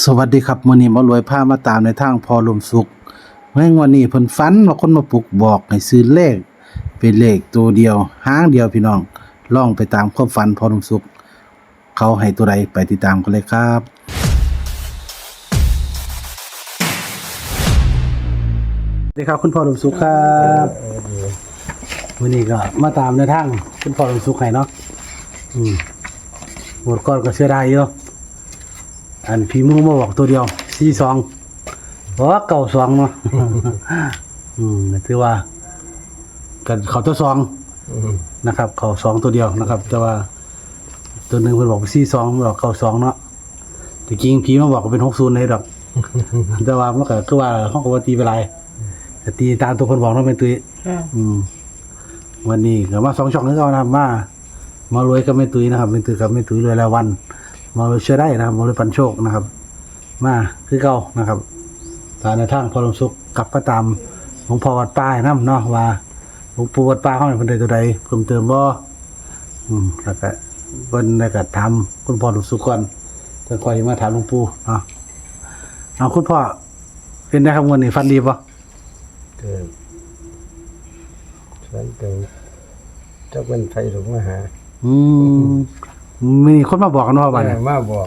สวัสดีครับมื้อนี้มารวยพามาตามในทางพอลมสุขเมื่อวันนี้เพิ่นฝันว่าคนมาปลุกบอกให้ซื้อเลข เป็นเลขตัวเดียวหางเดียวพี่น้องล่องไปตามความฝันพอลมสุขเขาให้ตัวใดไปติดตามกันเลยครับ สวัสดีครับคุณพ่อลมสุขครับวันนี้ก็มาตามในทางคุณพ่อลมสุขให้เนาะอืมหมดก่อนก็เสียดายอยู่ อันพี่มูมาบอกตัวเดียวสี่สองบอกว่าเก่าสองเนาะ อืมถือว่า กันเขาตัวสองนะครับ เขาสองตัวเดียวนะครับ แต่ว่า ตัวหนึ่งเพิ่นบอกสี่สองบอกเก่าสองเนาะแต่จริงพี่มาบอกว่าเป็นหกศูนย์เลยดอก แต่ว่ามันก็คือว่าห้องกว่าตีไปไรแต่ตีตามตัวคนบอกเนาะเป็นตุ้ยค่ะอืม วันนี้ก็มาสองช่องนี้ก็นะครับมามารวยกับแม่ตุ้ยนะครับแม่ตุ้ยกับแม่ตุ้ยรวยแล้ววัน มารวยเชื่อได้นะครับมารวยปันโชคนะครับ มาคือเก่านะครับตามในทางพอลมสุขกลับก็ตามหลวงพ่อวัดป้ายน้ำเนาะว่าหลวงปู่วัดป้าเขาเป็นใดตัวใดเพิ่มเติมบ่อืมแล้วก็เพิ่นได้ก็ถามคุณพ่อลมสุขก่อนจะคอยมาถามหลวงปู่เนาะเอาคุณพ่อเป็นได้ครับวันนี้ฟันดีป่ะเกิดฉันเป็นเจ้าเป็นไทยหลงมาหา อืม มีคนมาบอกกันว่าบัดนี้มาบอก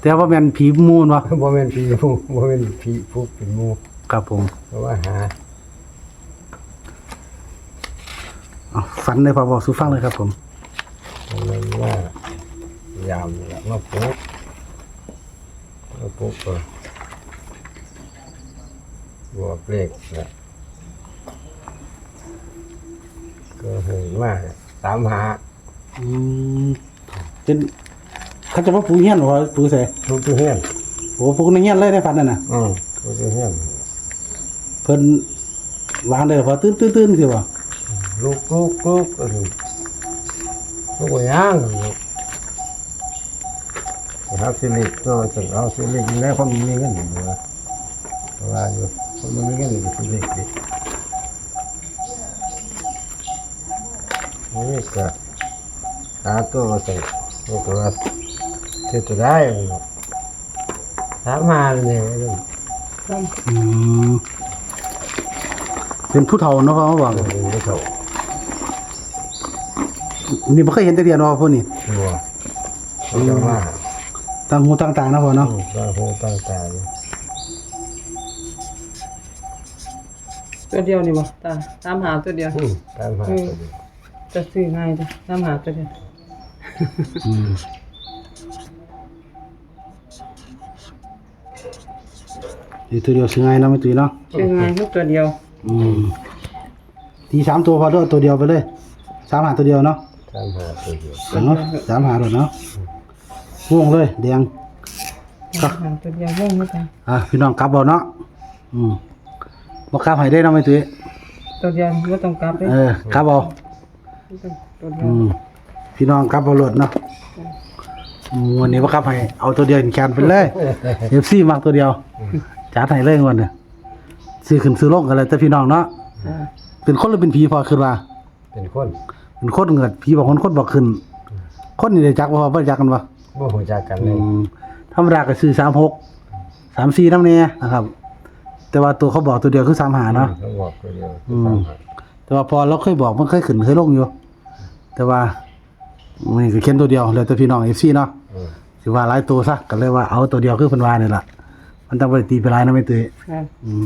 แต่ว่าแม่นผีมูนวะบ่แม่นผีหมูบ่แม่นผีผู้เป็นหมูครับผมเพราะว่าหาเอาฝันในพอบอกสู่ฟังเลยครับ ผมมันว่ายามนี่แหละมาปุ๊บมาปุ๊บก็บอกเลขนะก็เห็นว่าสามหาอืม เป็นเขาจะว่าปูเฮียนหรอปูใส่ทุกทุกเฮียนโอ้ปูในเฮียนเลยในฝันนั่นน่ะ อืมทุกทุกเฮียนเพิ่นวางได้พอตื่นตื่นตื่นสิบ่ลูกลูกลูกก็คือลูกว่าย่างลูกครับสิลิกก็จะเอาสิลิกในความมีเงินอยู่นะเพราะว่าอยู่คนมันมีเงินอยู่สิลิกดินี่ก็หาตัวมาใส่ ลูกว่าเท่าตัวได้เนาะถามมาเนี่ยไอ้เรื่องอืมเป็นผู้เฒ่าเนาะเขาบอกเรื่องไม่เท่านี่บ่เคยเห็นแต่เดียวเนาะพวกนี้ตัวเขาจะมาต่างหูต่างตาเนาะพ่อเนาะอืมตั้งหูตั้งตาอยู่ตัวเดียวนี่บ่ตาตามหาตัวเดียวอืมตามหาตัวเดียวจะซื้อง่ายจ้ะตามหาตัวเดียวอืม นี่ตัวเดียวสิง่ายเนาะไม่ตุ้ยเนาะซื้อง่ายทุกตัวเดียว อืมทีสามตัวพอเด้อตัวเดียวไปเลยสามหาตัวเดียวเนาะตามหาตัวเดียวเนาะสามหาโดดเนาะม่วงเลยแดงตามหาตัวเดียวงงไหมจ้ะอะพี่น้องกลับเอาเนาะอืมบ่กลับให้ได้เนาะไม่ตุ้ยตัวเดียวบ่ต้องกลับเลยเออกลับเอาตัวเดียอืวม พี่น้องกลับเอารถเนาะอืมวันนี้บ่กลับให้เอาตัวเดียวแคนไปเลย FC มักตัวเดียวจัดให้เลยวันนี้ซื้อขึ้นซื้อลงกันเลยแต่พี่น้องเนาะอ่าเป็นคนหรือเป็นผีพอขึ้นว่าเป็นคนเป็นคนเงิดผีบอกคนคนบอกขึ้น คนนี่ได้จักบ่พอบ่ได้จักกันบ่ บ่หูจักกันเลอืยมธรรมดาก็ซื้อ36 34นำแน่นะครับ แต่ว่าตัวเขาบอกตัวเดียวคือ35เนาะ เขาบอกตัวเดียวอืม แต่ว่าพอเราเคยบอกมันเคยขึ้นเคยลงอยู่ แต่ว่า นี่ก็เขียนตัวเดียวแล้วแต่พี่น้อง FC เนาะอืมสิว่าหลายตัวซะก็เลยว่าเอาตัวเดียวคือเพิ่นว่านี่ล่ะมันต้องบ่ได้ตีไปหลายนะแม่ตุ้ยอ่าอืม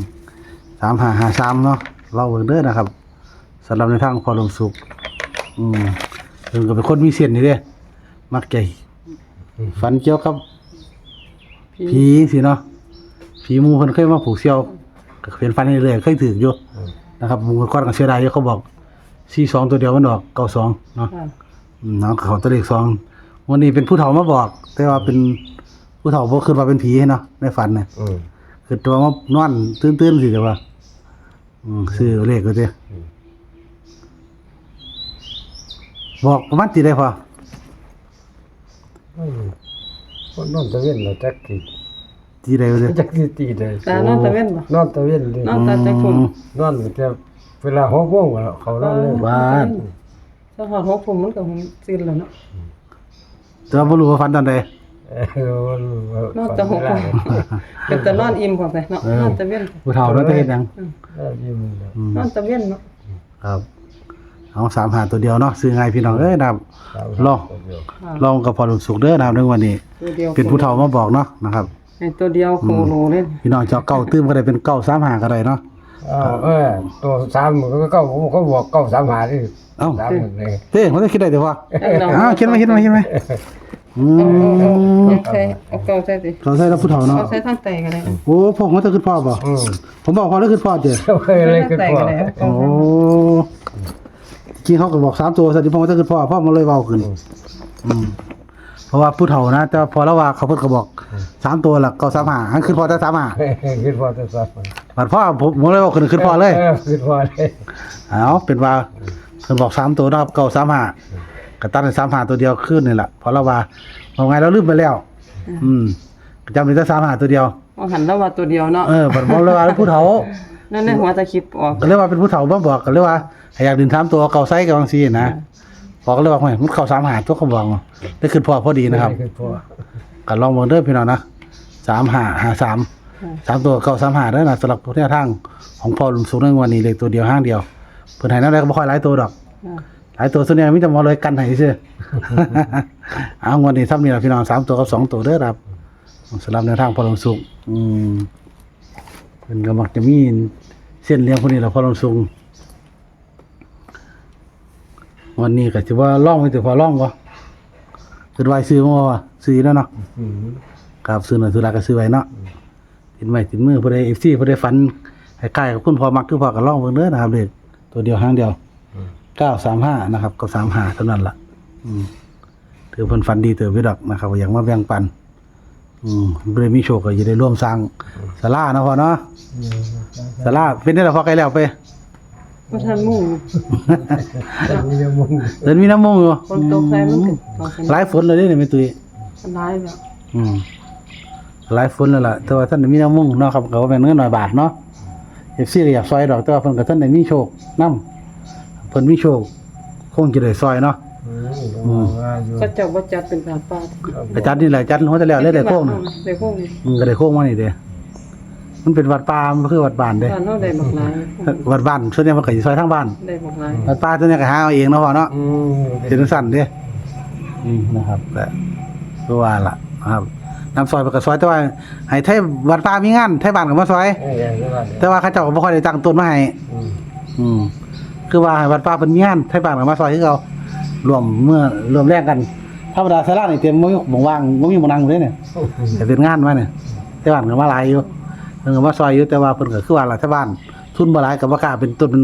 3553เนาะเราเบิ่งเด้อนะครับสำหรับในทางพอลมสุข อืมเพิ่นก็เป็นคนมีเส้นนี่เด้มักใจฝันเกี่ยวกับผีสิเนาะผีหมู่เพิ่นเคยมาผูกเสี่ยวก็เป็นฝันเรื่อยๆเคยถืออยู่อืมนะครับหมู่ก่อนก็เสียดายอยู่เขาบอก42ตัวเดียวมันออก92เนาะอ่าอืมเนาะเขาตัวเลข2วันนี้เป็นผู้เฒ่ามาบอก แต่ว่าเป็นผู้เฒ่าบ่คิดว่าเป็นผีเนาะในฝันน่ะอืมคือตัวมานอนตื่นๆสิแต่ว่าอืมซื้อเลขก็เด้บอกประมาณตีได้พออืมคนนอนตะเวนเราจักกี่ตีได้ก็เด้จักกี่ตีเลยตานอนตะเว้นบ่นอนตะเวนเลยนอนตาจักฝุ่นนอนแต่เวลาหกโมงอะเขานอนเลยบ้าน ถ้าหอดหกผมมันก็คงสิ้นแล้วเนาะแต่ว่าบ่รู้ว่าฝันตอนใดอเออนอนแต่หกโมงเป็นแต่นอนอิ่มกว่าไปเนาะนอนแต่เว้นผู้เฒ่าแล้วจะเฮ็ดหยังเออยิ้มเลยอืมนอนแต่เว้นเนาะครับเอาสามหาตัวเดียวเนาะซื้อไงายพี่น้องเอ้ยนะครับรอค่ะลองกับพอลุงสุกเด้อนะครับในวันนี้ ตัวเดียวเป็นผู้เฒ่ามาบอกเนาะนะครับ ไอ้ตัวเดียวโคโลเล่นพี่น้องเจ้าเก้าตื้มก็ได้เป็นเก้าสามหาก็ได้เนาะ อ้าวเออตัวสามมันก็เก้าผมก็บอกเก้าสามหาที่เอ้าสามหมดเลยเต้ผมจะคิดได้เดี๋ยวว่าอ้าวคิดไหมคิดไหมคิดไหมอืมเอาใส่เอาเก่าใส่สิเราใส่แล้วผู้เฒ่าเนาะเอาใส่ทั้งไตก็ได้โอ้พวกมันจะขึ้นพ่อบ่อืมผมบอกพอแล้วขึ้นพ่อเจ้เคยเลยคือใส่พ่อก็ได้เอาโอ้เก่าจริงเขาก็บอกสามตัวสันติพงศ์จะขึ้นพ่อพ่อมาเลยเบาขึ้นอืมเพราะว่าผู้เฒ่านะแต่พอแล้วว่าเขาเพิ่นก็บอกสามตัวหลักเก้าสามหาอันขึ้นพ่อแต่สามหาคือพ่อจะสอบ บัดพ่อผมผมเลยบอกขึ้นขึ้นพ่อเลยเออคือพ่อเลยเอาเป็นว่าเพิ่นบอกสามตัวนะครับเก้าสามหากระตันสามหาตัวเดียวขึ้นนี่แหละเพราะเราว่าเอาไงเราลืมไปแล้ว อืมก็จำได้แต่สามหาตัวเดียว เอาหันแล้วว่าตัวเดียวเนาะเออบัดบอกเลยว่าผู้เฒ่านั่นในหัวตะคิดออกก็เรียกว่าเป็นผู้เฒ่าบ่บอกก็เรียกว่าให้อยากดื่มสามตัวเก่าไซกับบางซีนะพอก็เลยว่าโอ้ยมันเข้าสามหาตัวเขาบอกได้ขึ้นพอพอดีนะครับคือพ่อก็ลองเบิ่งเด้อพี่น้องนะสามหาหาสาม สามตัวเก่าสามหาเด้อนะสำหรับแนวทางของพ่อลุงสูงในวันนี้เลขตัวเดียวห้างเดียวเพิ่นให้นำได้ก็บ่ค่อยหลายตัวดอกอ่าหลายตัวส่วนใหญ่มีแต่หมอเลยกันให้ซื่อ เอาวันนี้ซ้ำนี่ล่ะพี่น้องสามตัวกับสองตัวเด้อครับสำหรับแนวทางพ่อลุงสูงอืมเพิ่นก็มักจะมีเส้นเลี้ยงพวกนี้ล่ะพ่อลุงสูงวันนี้ก็ถือว่าล่องไปถือพอล่องก็คือไว้ซื้อมาว่าซื้อแล้วเนาะอืมครับซื้อหน่อยซื้อหลายก็ซื้อไว้เนาะ ติดไม้ติดมือผู้ใดเอฟซีผู้ใดฝันให้ใกล้กับคุณพอมักคือพอก็ล่องเบิ่งเด้อนะครับเด็กตัวเดียวห้างเดียวเก้าสามห้านะครับกับสามห้าเท่านั้นล่ะ อืมถือเพิ่นฝันดีเติบไว้ดอกนะครับว่าอย่างมาแบ่งปัน อืมบ่ได้มีโชคก็จะได้ร่วมสร้างศาลาเนาะพ่อเนาะศาลาเป็นได้แล้วพอใกล้แล้วไปบ่ทันมุ่งมีเรื่องมึงเดินมีน้ำมงอยู่คนตกใส่มันก็ต้องเป็นหลายฝนเลยเด้นี่แม่ตุ้ยอันร้ายแล้วอืม หลายฝนแล้วล่ะแต่ว่าท่านได้มีน้ำมุ่งเนาะครับก็ว่าเป็นเงินหน่อยบาทเนาะเอฟซีก็อยากซอยดอกแต่ว่าเพิ่นก็ท่านได้มีโชคนํเพิ่นมีโชคคงจะได้ซอยเนาะอืมว่าอยู่ก็เจ้าบ่จัดเป็นการปาอาจารย์นี่แหละอาจารย์เขาจะแล้วเลยได้โค้งน่ะได้โค้งนี่อืมก็ได้โค้งมานี่เด้มันเป็นวัดป่ามันคือวัดบ้านเด้บ้านเฮาได้บักหลายวัดบ้านส่วนใหญ่มันก็สิซอยทางบ้านได้บักหลายวัดป่าส่วนใหญ่ก็หาเอาเองเนาะพ่อเนาะอืมเป็นจังซั่นเด้อืมนะครับแต่ก็ว่าล่ะนะครับ น้ำซอยมันก็ซอย แต่ว่าให้ไทยวัดป่ามีงานไทยบ้านก็มาซอย เอออย่างนี้ว่าเนี่ยแต่ว่าเขาเจ้าก็บ่ค่อยได้ตั้งต้นมาให้ อืมอืมคือว่าให้วัดป่าเป็นงานไทยบ้านกับมาซอยคือเขารวมเมื่อรวมแรงกันธรรมดาสารานี่เต็มบ่มีหม่องว่างบ่มีหม่องนั่งเลยเนี่ยแต่เป็นงานมาเนี่ยไทยบ้านก็มาหลายอยู่เพิ่นก็มาซอยอยู่แต่ว่าเพิ่นก็คือว่าล่ะไทยบ้านทุนบ่หลายก็บ่กล้าเป็นต้นเป็น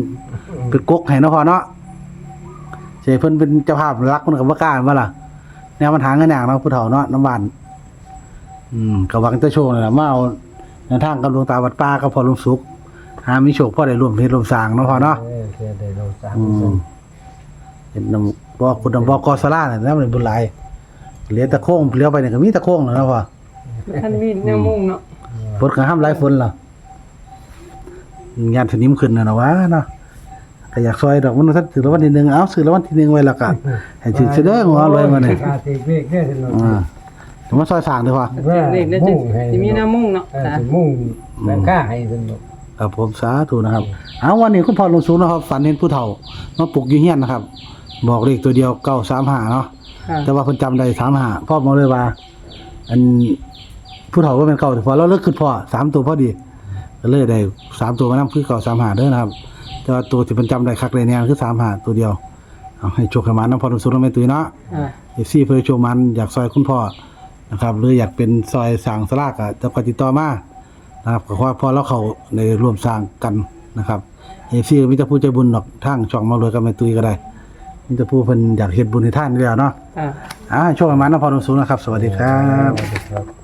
เป็นกกให้เนาะพอเนาะสิให้เพิ่นเป็นเจ้าภาพรักเพิ่นก็บ่กล้าว่าล่ะแนวมันหาเงินยากเนาะผู้เฒ่าเนาะน้ำบ้าน อืมก็หวังจะโชว์นั่นล่ะมาเอาแนวทางกับหลวงตาวัดป่ากับพ่อหลวงสุขหามีโชคพ่อได้ร่วมเฮ็ดร่วมสร้างเนาะพ่อเนาะ เออเสียได้เราสามอืคมนเป็นนำบ่คุณนำบ่กอสลาน่ะนะมันบุญหลายเหลือแตะโค้งเหลือไปนี่ก็มีแตะโค้งแล้วนะพ่อท่านมีแนวมุ่งเนาะฝนก็ห้ามหลายฝนล่ะงานสนิมขึ้นน่ะนะวะเนาะก็อยากซอยดอกมันสักถือรางวัลที่หนึ่งเอาซื้อรางวัลที่หนึ่งไว้แล้วก็ให้ถือเสยเด้อหัวรวยมาเนี่ยกาติเบรกเนี่ยสิเนาะอ่า ผมมาซอยสร้างด้อพ่อเด็กได้จังสิมีแนวมุ่งเนาะเออสิมุ่งแม่ค่าให้สนาะครับผมสาธุนะครับเอาวันนี้คุณพ่อลงสูงนะครับฝันเห็นผู้เฒ่ามาปลุกอยู่เฮียนนะครับ บอกเลขตัวเดียว935เนาะค่ะแต่ว่าเพิ่นจำได้สามหาพ่อมาเลยว่า อันผู้เฒ่าก็เป็นเก่าแต่พอเราเลิกขึ้นพ่อสามตัวพอดีก็เลยได้สามตัวมานํคือเก่าสามหาเด้อนะครับ แต่ว่าตัวที่เพิ่นจำได้คักเลยเนี่ยคือสามหาตัวเดียวเอาให้โชคให้มานํพอทุกสุดแม่ตุ้ยเนาะอ่เอฟซีเพื่อโชว์มันอยากซอยคุณพ่อ นะครับหรืออยากเป็นซอยสร้างสลากอะจะก็ติดต่อมานะครับก็ขอให้พ่อแล้วเขาในร่วมสร้างกันนะครับเอฟซีมีแต่ผู้ใจบุญดอกทางช่องมาเลยกับแม่ตุ้ยก็ได้มีแต่ผู้เพิ่นอยากเฮ็ดบุญให้ท่านนี่แหล้วเนาะอ่าอ่าโชคดีมากนะพอหนุ่มสูงนะครับ สวัสดีครับ ครับ